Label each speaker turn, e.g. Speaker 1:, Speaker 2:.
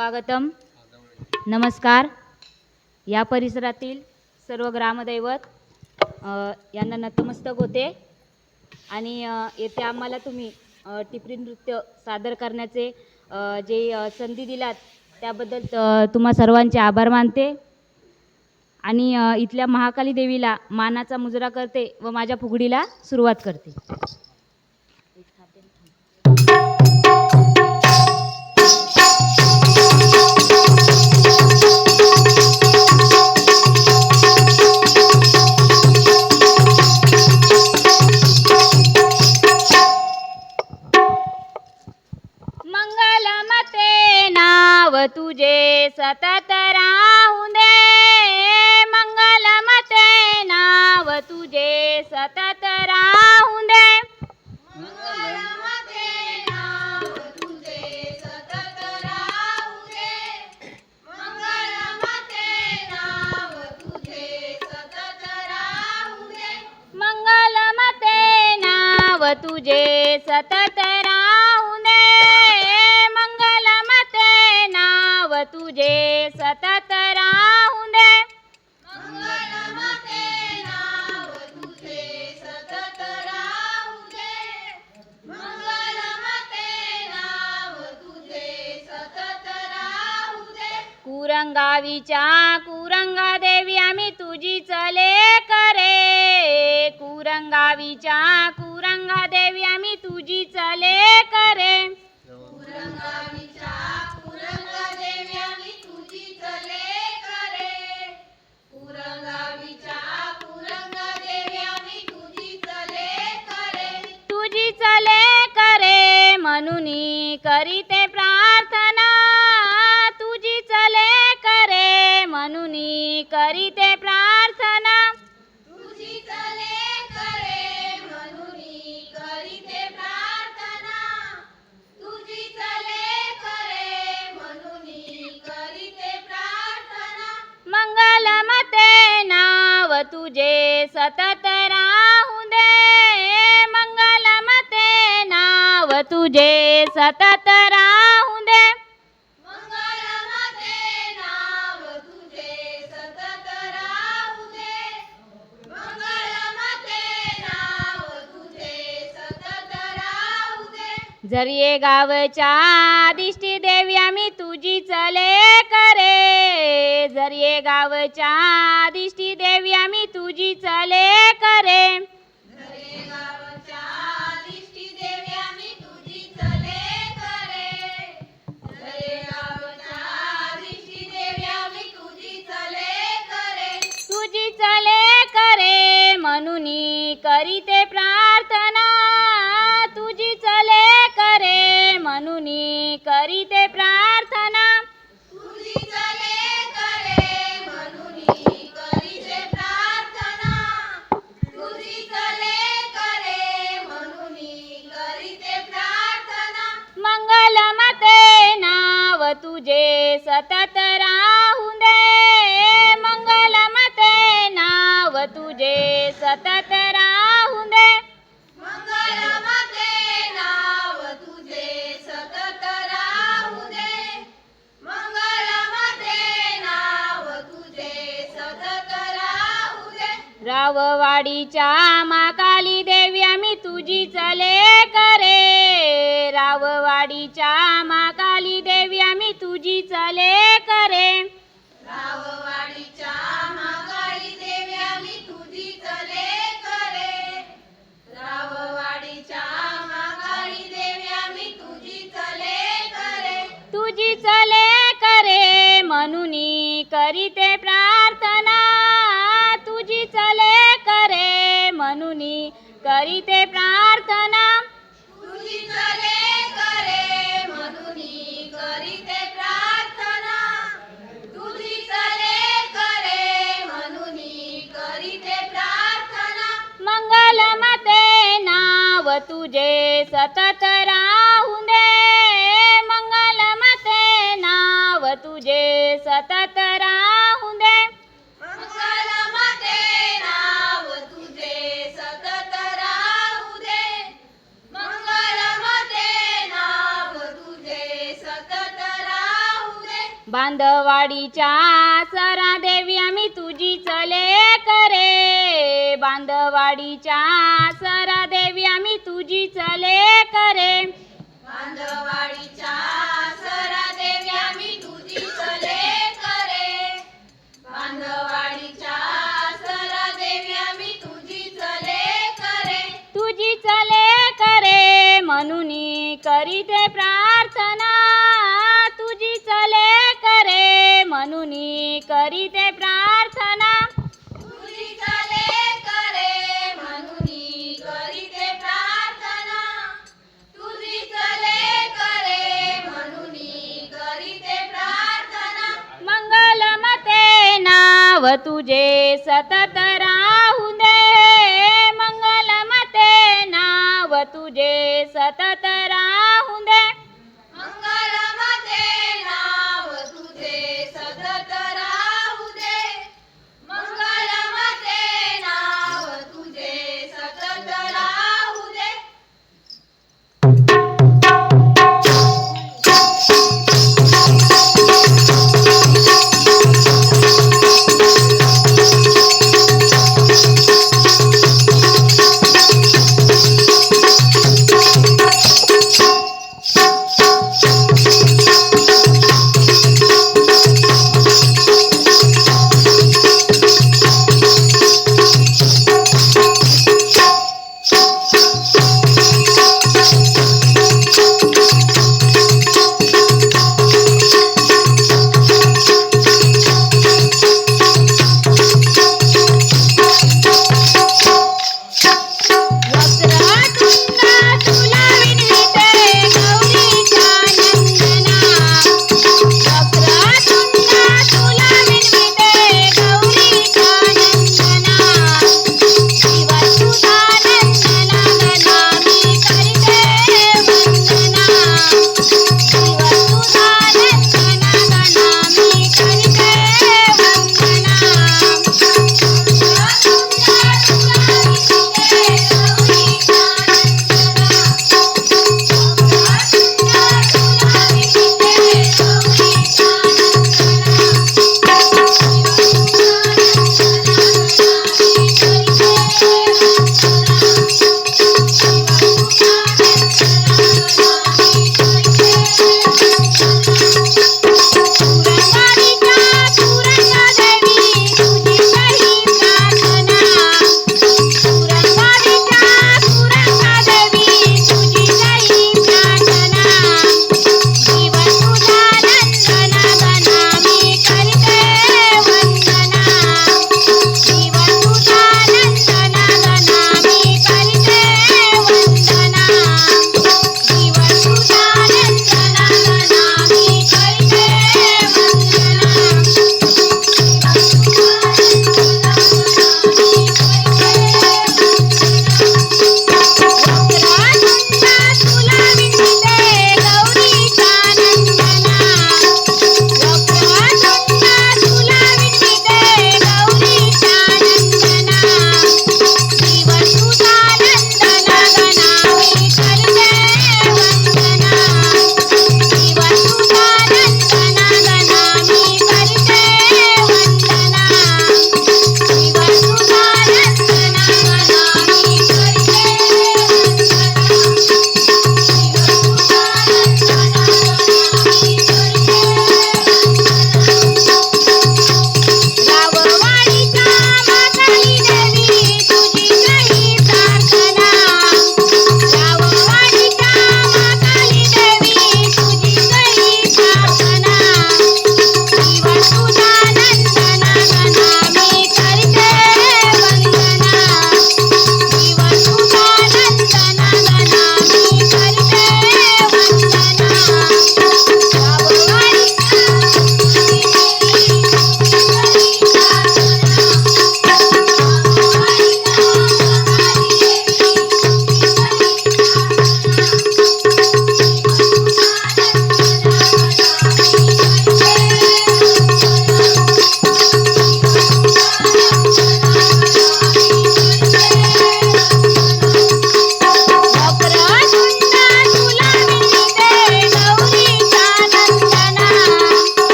Speaker 1: स्वागतम. नमस्कार. या परिसरातील सर्व ग्रामदैवत यांना नतमस्तक होते. आणि येथे आम्हाला तुम्ही टिपरी नृत्य सादर करण्याचे जे संधी दिलात त्याबद्दल तुम्हा सर्वांचे आभार मानते. आणि इथल्या महाकाली देवीला मानाचा मुजरा करते व माझ्या फुगडीला सुरुवात करते. तुझे सतत राहू दे. कुरंगावीच्या कुरंगा देवी आम्ही तुझी चले करे कुरंगावीच्या कुरंगा देवी आम्ही तुझी चले करे म्हणून करीते प्रार्थना जरिये गावच्या दिष्टी देवी आम्ही तुझी चले करे. जरिये गावच्या दिष्टी देवी आम्ही तुझी चले करे. तुझी चले करे म्हणून करीते प्राण म्हणून करीते प्रार्थना। मंगलमते नाव तुझे सतत राववाडीच्या माकाली देवी आम्ही तुझी चले करे. राववाडीच्या बांधवाडीच्या सरा देवी आम्ही तुझी चले करे. बांधवाडीच्या सरा देवी आम्ही तुझी चले करे.
Speaker 2: बांधवाडीच्या सरा देवी आम्ही तुझी चले करे. बांधवाडीच्या सरा देवी आम्ही तुझी चले करे.
Speaker 1: तुझी चले करे म्हणून करीते प्रार्थना. करे म्हणून करीते प्रार्थना thank you.